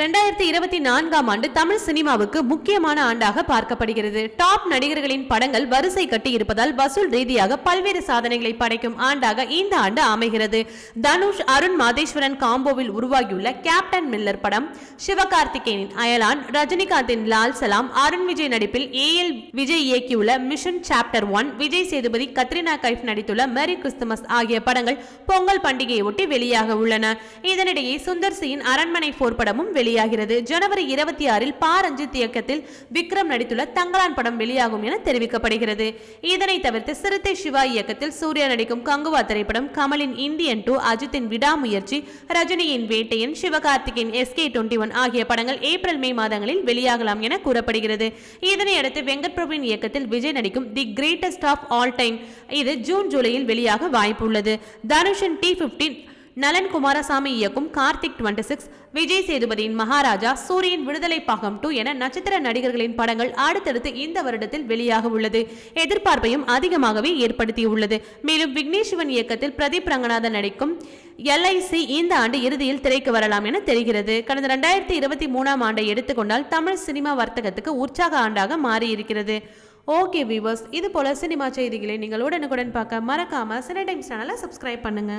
ரெண்டாயிரத்தி இருபத்தி நான்காம் ஆண்டு தமிழ் சினிமாவுக்கு முக்கியமான ஆண்டாக பார்க்கப்படுகிறது. டாப் நடிகர்களின் படங்கள் வரிசை கட்டி இருப்பதால் வசூல் ரீதியாக பல்வேறு சாதனைகளை படைக்கும் ஆண்டாக இந்த ஆண்டு அமைகிறது. தனுஷ் அருண் மாதேஸ்வரன் காம்போவில் உருவாகியுள்ள கேப்டன் மில்லர் படம் சிவகார்த்திகேயனின் அயலான் ரஜினிகாந்தின் லால் சலாம் அருண் விஜய் நடிப்பில் A L Vijay இயக்கியுள்ள mission chapter one Vijay Sethupathi Katrina Kaif நடித்துள்ள மேரி கிறிஸ்துமஸ் ஆகிய படங்கள் பொங்கல் பண்டிகையை ஒட்டி வெளியாக உள்ளன. இதனிடையே சுந்தர் சியின் அரண்மனை போர் படமும் வெளியாகிறது. ஜனவரி இருபத்தி ஆறில் பா ரஞ்சித் இயக்கத்தில் விக்ரம் நடித்துள்ள தங்கலான் படம் வெளியாகும் என தெரிவிக்கப்படுகிறது. இதனை தவிர்த்து சிறுத்தை சிவா இயக்கத்தில் சூர்யா நடிக்கும் கங்குவா திரைப்படம் கமலின் இந்தியன் டூ அஜித்தின் விடாமுயற்சி ரஜினியின் Vettaiyan Sivakarthikeyan SK twenty one ஆகிய படங்கள் ஏப்ரல் மே மாதங்களில் வெளியாகலாம் என கூறப்படுகிறது. இதனையடுத்து வெங்கட் பிரபுவின் இயக்கத்தில் விஜய் நடிக்கும் The Greatest of All Time. இது ஜூன் ஜூலையில் வெளியாக வாய்ப்புள்ளது. தனுஷன் டி பிப்டீன் நலன் குமாரசாமி இயக்கும் கார்த்திக் டுவெண்ட்டி சிக்ஸ் விஜய் சேதுபதியின் மகாராஜா சூரியன் விடுதலை பாகம் டூ என நட்சத்திர நடிகர்களின் படங்கள் அடுத்தடுத்து இந்த வருடத்தில் வெளியாக உள்ளது. எதிர்பார்ப்பையும் அதிகமாகவே ஏற்படுத்தியுள்ளது. மேலும் விக்னேஸ்வன் இயக்கத்தில் பிரதீப் ரங்கநாதன் நடிக்கும் எல்ஐசி இந்த ஆண்டு இறுதியில் திரைக்கு வரலாம் என தெரிகிறது. கடந்த ரெண்டாயிரத்தி இருபத்தி மூணாம் ஆண்டை எடுத்துக்கொண்டால் தமிழ் சினிமா வர்த்தகத்துக்கு உற்சாக ஆண்டாக மாறியிருக்கிறது. ஓகே வியூவர்ஸ் இது போல சினிமா செய்திகளை நீங்கள் உடனுக்குடன் பார்க்க மறக்காம சினி டைம்ஸ் சேனலை சப்ஸ்கிரைப் பண்ணுங்க.